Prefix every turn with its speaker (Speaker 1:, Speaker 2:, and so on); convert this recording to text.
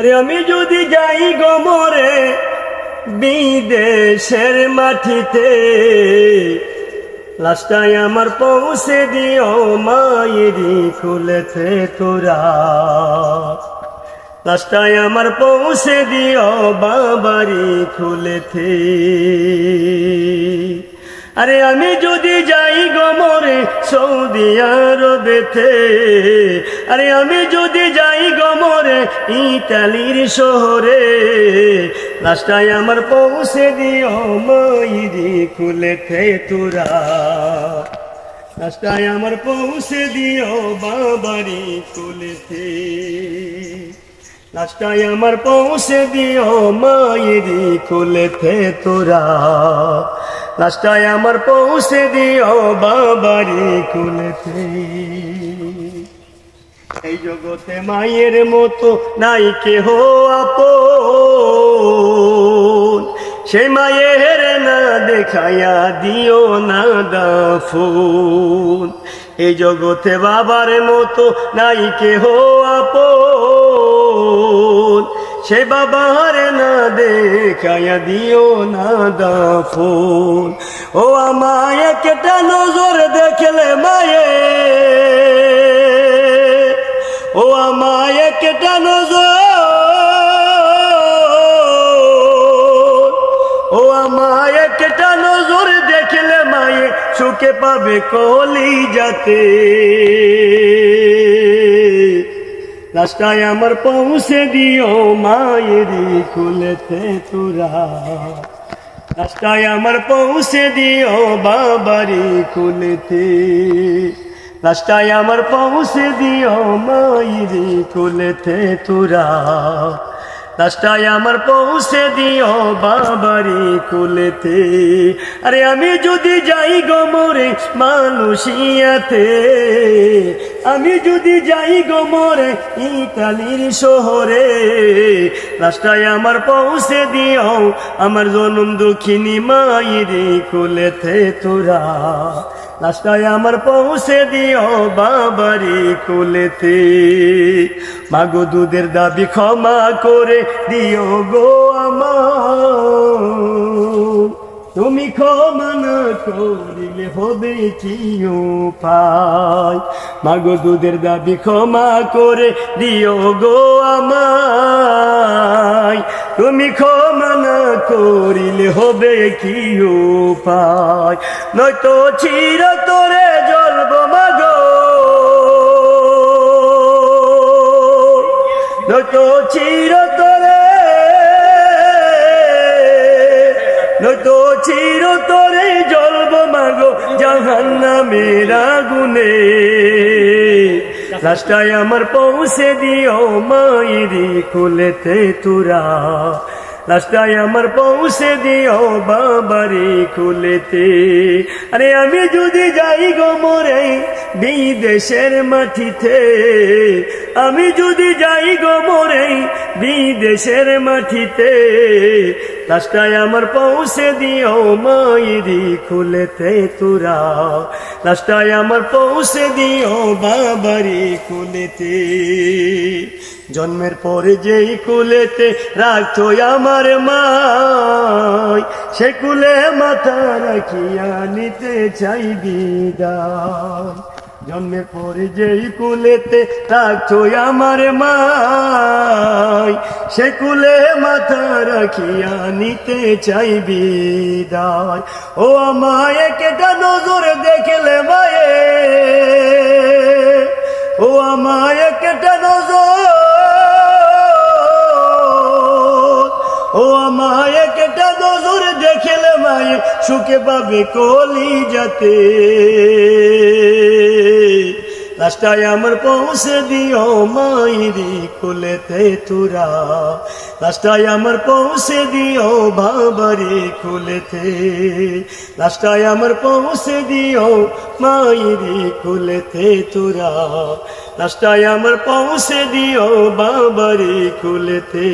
Speaker 1: আরে আমি যদি যাই গমরে বিদেশের মাটিতে লাস্টায় আমার পৌঁছে দিও মায়েরি খুলেছে তোরা। লাস্টায় আমার পৌঁছে দিও বাবারি খুলেছে আরে আমি যদি যাই গমরে সৌদি আরবেতে আরে আমি যদি যাই গমরে ইতালির শহরে লাস্টায় আমার পৌঁছে দিও মাইরি খুলেতে তোরা। লাস্টায় আমার পৌঁছে দিও বাবারি খুলেতে লাস্টায় আমার পৌঁছে দিও মায়েরি খুলেতে তোরা। লাস্টায় আমার পৌঁছে দিও বাবারি খুলেতে এই জগতে মায়ের মতো নাই কেহ আপন। সে মায়ের না দেখাইয়া দিও না দাফুন। এই জগতে বাবার মতো নাই কেহ আপন। সে বাবার না দেখাইয়া দিও না দাফুন। ও আমায় কেটা নজর দেখলে মায়ে। ও আমায় কেটা নজর। ও আমায় কেটা নজর দেখলে মায়ে, সুখে পাবে কলি যাতে রাস্তায় আমার পৌঁছে দিও মায়েরি খুলেতে তোরা। রাস্তায় আমার পৌঁছে দিও বাবারি খুলেতে। রাস্তায় আমার পৌঁছে দিও মায়েরি খুলেতে তোরা। রাস্তায় আমার পৌঁছে দিও বাবারি কুলেতে আরে আমি যদি যাই গমরে মানুষিয়াতে আমি যদি যাই গমরে ইতালির শহরে রাস্তায় আমার পৌঁছে দিও, আমার জনম দুঃখিনী মাইরি কুলেতে তোরা। রাস্তায় আমার পৌঁছে দিও বাবারি কুলেতে। মাগো দুধের দাবি ক্ষমা করে দিও গো তুমি ক্ষমা না করিলে হবে কি পাই মাগো দুধের দাবি ক্ষমা করে দিও গো আমায়। তুমি ক্ষমা না করিলে হবে কি পাই নয়তো চির তোরে জলব মাগো। নয়তো চির নয়তো চির তোরে জলব মাগো জাহান্না মেরা গুনে রাস্তায় আমার পৌঁছে দিও মাইরি খুলেতে তুরা। লাস্টায় আমার পৌঁছে দিও বাবারি খুলেতে আরে আমি যদি যাই গো মরে বিদেশের মাটিতে, আমি যদি যাই গো মরে বিদেশের মাটিতে। রাস্তায় আমার পৌঁছে দিও, মাইরি খুলেতে তোরা। রাস্তায় আমার পৌঁছে দিও, বাবারি খুলেতে। জন্মের পরে যেই কুলেতে রাখতো আমার মা সে কুলে মাথা রাখিয়া নিতে চাই বিদায়। জন্মের পরে যেই কুলেতে রাখতো আমার মাই। সে কুলে মাথা রাখিয়া নিতে চাই বিদায়। ও আমায় কেটা নজর দেখলে মায়ে। ও আমায় কেটা নজর। ও আমায় কেটা নজর দেখলে মায়ে, সুখে পাবে কলি যাতে রাস্তায় আমার পৌঁছে দিও মাইরি খুলেতে তুরা। রাস্তায় আমার পৌঁছে দিও বাবারি খুলেতে রাস্তায় আমার পৌঁছে দিও মাইরি খুলেতে তুরা। রাস্তায় আমার পৌঁছে দিও বাবারি খুলেতে